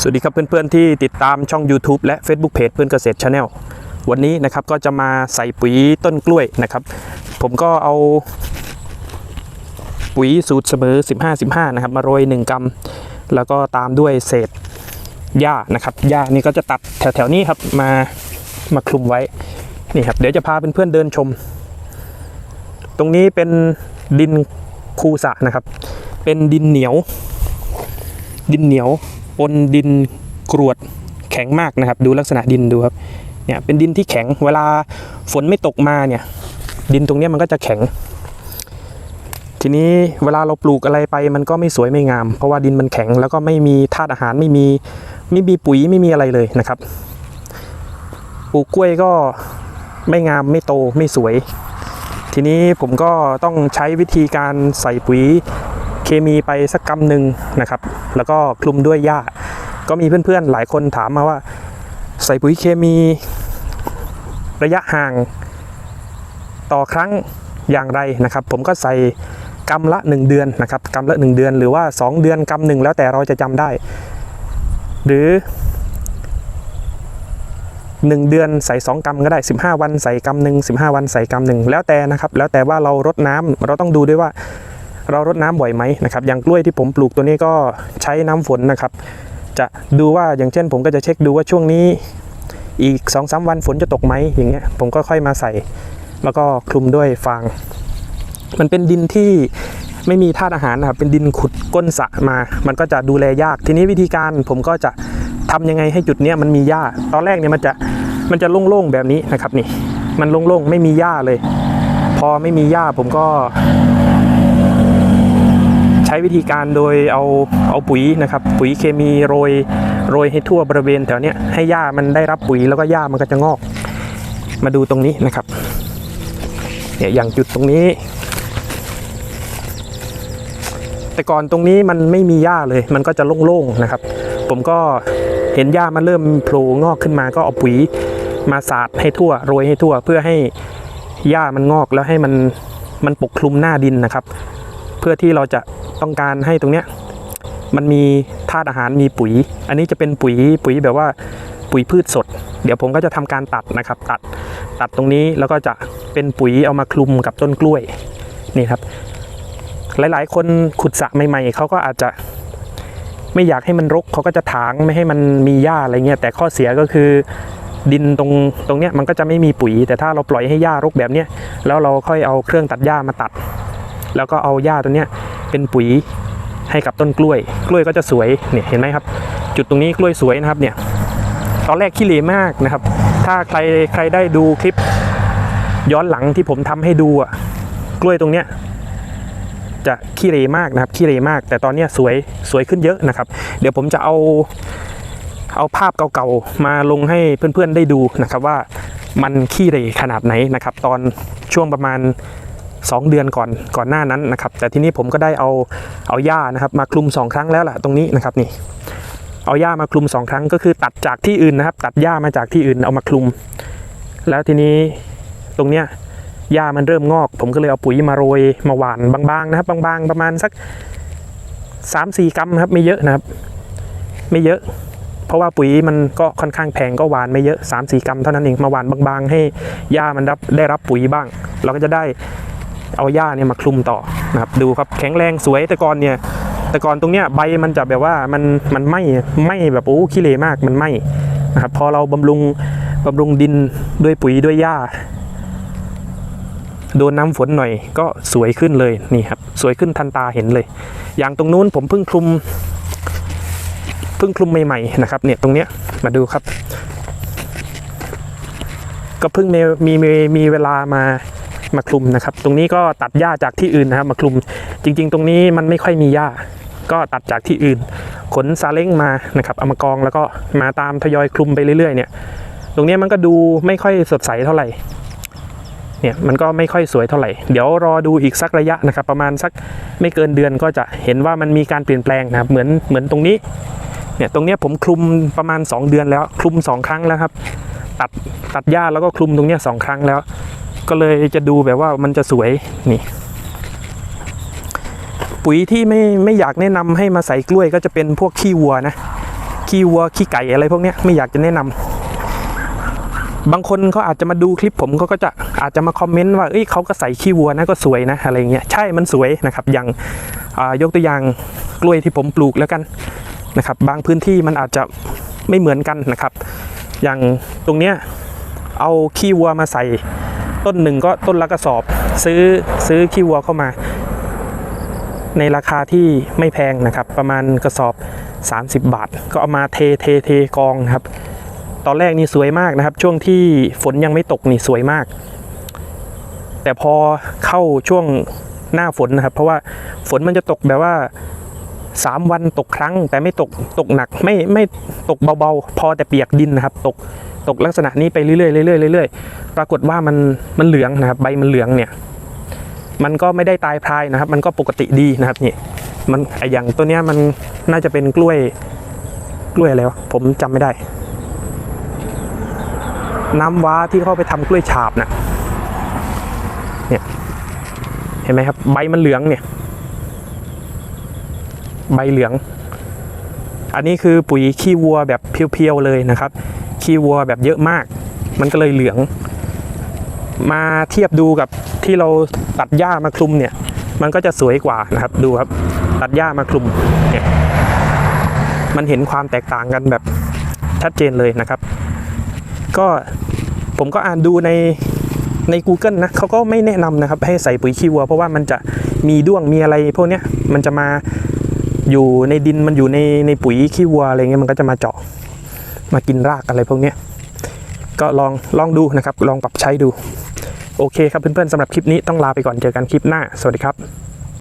สวัสดีครับเพื่อนๆที่ติดตามช่อง YouTube และ Facebook Page เพื่อนเกษตร Channel วันนี้นะครับก็จะมาใส่ปุ๋ยต้นกล้วยนะครับ ผมก็เอาปุ๋ยสูตรเสมอ 15-15 นะครับ มาโรย 1กรัมแล้วก็ตามด้วยเศษหญ้านะครับหญ้านี่ก็จะตัดแถวๆนี้ครับมามาคลุมไว้นี่ครับเดี๋ยวจะพาเพื่อนๆเดินชม ตรงนี้เป็นดินคูสะนะครับ เป็นดินเหนียว ดินเหนียว ปนดินกรวดแข็งมากนะครับ ดูลักษณะดินดูครับเนี่ยเป็นดินที่แข็งเวลาฝนไม่ตกมาเนี่ย ดินตรงนี้มันก็จะแข็ง ทีนี้เวลาเราปลูกอะไรไปมันก็ไม่สวยไม่งาม เพราะว่าดินมันแข็งแล้วก็ไม่มีธาตุอาหารไม่มีไม่มีปุ๋ยไม่มีอะไรเลยนะครับ ปลูกกล้วยก็ไม่งามไม่โตไม่สวย ทีนี้ผมก็ต้องใช้วิธีการใส่ปุ๋ย เคมีไปสักกำหนึ่งนะครับ แล้วก็คลุมด้วยหญ้า ก็มีเพื่อนๆหลายคนถามมาว่า ใส่ปุ๋ยเคมีระยะห่าง ต่อครั้งอย่างไรนะครับ ผมก็ใส่กำละ 1 เดือนนะครับกำละ 1 เดือนหรือว่า 2 เดือนกำหนึ่งแล้วแต่เราจะจำได้ หรือ 1 เดือนใส่ 2กำก็ได้ 15 วันใส่กำหนึ่ง15 วันใส่กำหนึ่งแล้วแต่นะครับ แล้วแต่ว่าเรารดน้ำเราต้องดูด้วยว่า เรารดน้ำบ่อยไหมนะครับอย่างกล้วยที่ผมปลูกตัวนี้ก็ใช้น้ำฝนนะครับ จะดูว่าอย่างเช่น ผมก็จะเช็คดูว่าช่วงนี้อีก2อสวันฝนจะตกไหมอย่างเงี้ยผมก็ค่อยมาใส่ แล้วก็คลุมด้วยฟาง มันเป็นดินที่ไม่มีธาตุอาหารนะครับเป็นดินขุดก้นสะมา มันก็จะดูแลยาก ทีนี้วิธีการผมก็จะทำยังไงให้จุดเนี้ยมันมีหญ้า ตอนแรกเนี่ยมันจะมันจะโล่งๆแบบนี้นะครับนี่ มันโล่งๆไม่มีหญ้าเลย พอไม่มีหญ้าผมก็ วิธีการโดยเอาเอาปุ๋ยนะครับปุ๋ยเคมีโรยโรยให้ทั่วบริเวณแถวเนี้ยให้หญ้ามันได้รับปุ๋ยแล้วก็หญ้ามันก็จะงอก มาดูตรงนี้นะครับเนี่ยอย่างจุดตรงนี้ แต่ก่อนตรงนี้มันไม่มีหญ้าเลย มันก็จะโล่งๆนะครับ ผมก็เห็นหญ้ามันเริ่มโผล่งอกขึ้นมาก็เอาปุ๋ยมาสาดให้ทั่วโรยให้ทั่วเพื่อให้หญ้ามันงอกแล้วให้มันมันปกคลุมหน้าดินนะครับ เพื่อที่เราจะ ต้องการให้ตรงเนี้ยมันมีธาตุอาหารมีปุ๋ย อันนี้จะเป็นปุ๋ยปุ๋ยแบบว่าปุ๋ยพืชสด เดี๋ยวผมก็จะทำการตัดนะครับ ตัดตัดตรงนี้แล้วก็จะเป็นปุ๋ยเอามาคลุมกับต้นกล้วยนี่ครับ หลายๆ คนขุดสระใหม่ๆเขาก็อาจจะไม่อยากให้มันรกเขาก็จะถางไม่ให้มันมีหญ้าอะไรเงี้ยแต่ข้อเสียก็คือดินตรงตรงเนี้ยมันก็จะไม่มีปุ๋ย แต่ถ้าเราปล่อยให้หญ้ารกแบบเนี้ยแล้วเราค่อยเอาเครื่องตัดหญ้ามาตัด แล้วก็เอาหญ้าตัวเนี้ย เป็นปุ๋ยให้กับต้นกล้วย กล้วยก็จะสวยเนี่ยเห็นไหมครับ จุดตรงนี้กล้วยสวยนะครับเนี่ยตอนแรกขี้เหร่มากนะครับ ถ้าใครใครได้ดูคลิปย้อนหลังที่ผมทำให้ดูอะกล้วยตรงเนี้ยจะขี้เหร่มากนะครับขี้เหร่มาก แต่ตอนเนี้ยสวยสวยขึ้นเยอะนะครับ เดี๋ยวผมจะเอาเอาภาพเก่าๆมาลงให้เพื่อนๆได้ดูนะครับว่ามันขี้เหร่ขนาดไหนนะครับ ตอนช่วงประมาณ 2 เดือนก่อนก่อนหน้านั้นนะครับ แต่ทีนี้ผมก็ได้เอาเอาหญ้านะครับ มาคลุม 2 ครั้งแล้วล่ะตรงนี้นะครับนี่เอาหญ้ามาคลุม 2 ครั้งก็คือตัดจากที่อื่นนะครับ ตัดหญ้ามาจากที่อื่นเอามาคลุม แล้วทีนี้ตรงเนี้ยหญ้ามันเริ่มงอก ผมก็เลยเอาปุ๋ยมาโรยมาหว่านบางๆนะครับ บางๆ ประมาณสัก 3-4 กรัมครับไม่เยอะนะครับ ไม่เยอะ เพราะว่าปุ๋ยมันก็ค่อนข้างแพงก็หวานไม่เยอะ 3-4 กรัมเท่านั้นเองมาหวานบางๆ ให้หญ้ามันรับได้รับปุ๋ยบ้าง เราก็จะได้ เอาหญ้าเนี่ยมาคลุมต่อนะครับดูครับแข็งแรงสวยแต่ก่อนเนี่ยแต่ก่อนตรงเนี้ยใบมันจะแบบว่ามันมันไหม้ไหม้แบบโอ้ขี้เหร่มากมันไหม้นะครับพอเราบำรุงบำรุงดินด้วยปุ๋ยด้วยหญ้าโดนน้ำฝนหน่อยก็สวยขึ้นเลยนี่ครับสวยขึ้นทันตาเห็นเลย อย่างตรงนู้นผมเพิ่งคลุมเพิ่งคลุมใหม่ๆนะครับเนี่ยตรงเนี้ยมาดูครับ ก็เพิ่งมีมีมีเวลามา มาคลุมนะครับ ตรงนี้ก็ตัดหญ้าจากที่อื่นนะครับ มาคลุม จริง ๆ ตรงนี้มันไม่ค่อยมีหญ้า ก็ตัดจากที่อื่น ขนซาเล้งมานะครับเอามากองแล้วก็มาตามทยอยคลุมไปเรื่อยๆเนี่ย ตรงนี้มันก็ดูไม่ค่อยสดใสเท่าไหร่เนี่ยมันก็ไม่ค่อยสวยเท่าไหร่ เดี๋ยวรอดูอีกสักระยะนะครับ ประมาณสักไม่เกินเดือนก็จะเห็นว่ามันมีการเปลี่ยนแปลงนะครับ เหมือนเหมือนตรงนี้ เนี่ยตรงนี้ผมคลุมประมาณ 2 เดือนแล้ว คลุม 2 ครั้งแล้วครับ ตัดตัดหญ้าแล้วก็คลุมตรงนี้สองครั้งแล้ว ก็เลยจะดูแบบว่ามันจะสวยนี่ ปุ๋ยที่ไม่ไม่อยากแนะนำให้มาใส่กล้วยก็จะเป็นพวกขี้วัวนะขี้วัวขี้ไก่อะไรพวกเนี้ยไม่อยากจะแนะนำบางคนเขาอาจจะมาดูคลิปผมเขาก็จะอาจจะมาคอมเมนต์ว่าเอ้ยเขาก็ใส่ขี้วัวนะก็สวยนะอะไรเงี้ยใช่มันสวยนะครับอย่างายกตัวอย่างกล้วยที่ผมปลูกแล้วกันนะครับ บางพื้นที่มันอาจจะไม่เหมือนกันนะครับ อย่างตรงเนี้ยเอาขี้วัวมาใส่ ต้นหนึ่งก็ต้นละกระสอบ ซื้อซื้อขี้วัวเข้ามา ในราคาที่ไม่แพงนะครับ ประมาณกระสอบ 30 บาท ก็เอามาเทเทเทกองครับ ตอนแรกนี่สวยมากนะครับ ช่วงที่ฝนยังไม่ตกนี่สวยมาก แต่พอเข้าช่วงหน้าฝนนะครับ เพราะว่าฝนมันจะตกแบบว่า 3 วันตกครั้ง แต่ไม่ตกตกหนักไม่ไม่ตกเบาๆ พอแต่เปียกดินนะครับ ตกตกลักษณะนี้ไปเรื่อยๆเรื่อยๆเรื่อยๆปรากฏว่ามันมันเหลืองนะครับ ใบมันเหลืองเนี่ย มันก็ไม่ได้ตายพรายนะครับ มันก็ปกติดีนะครับนี่มันไออย่างตัวเนี้ยมันน่าจะเป็นกล้วยกล้วยอะไรวะผมจำไม่ได้ น้ำว้าที่เขาไปทำกล้วยฉาบนะเนี่ยเห็นไหมครับ ใบมันเหลืองเนี่ย ใบเหลือง อันนี้คือปุ๋ยขี้วัวแบบเพียวๆเลยนะครับ ขี้วัวแบบเยอะมาก มันก็เลยเหลือง มาเทียบดูกับที่เราตัดหญ้ามาคลุมเนี่ย มันก็จะสวยกว่านะครับ ดูครับ ตัดหญ้ามาคลุมเนี่ย มันเห็นความแตกต่างกันแบบชัดเจนเลยนะครับ ก็ผมก็อ่านดูในใน Google นะเขาก็ไม่แนะนำนะครับ ให้ใส่ปุ๋ยขี้วัว เพราะว่ามันจะมีด้วงมีอะไรพวกเนี้ยมันจะมา อยู่ในดินมันอยู่ในในปุ๋ยขี้วัวอะไรเงี้ยมันก็จะมาเจาะมากินรากอะไรพวกเนี้ยก็ลองลองดูนะครับ ลองปรับใช้ดู โอเคครับเพื่อนๆสำหรับคลิปนี้ต้องลาไปก่อนเจอกันคลิปหน้า สวัสดีครับ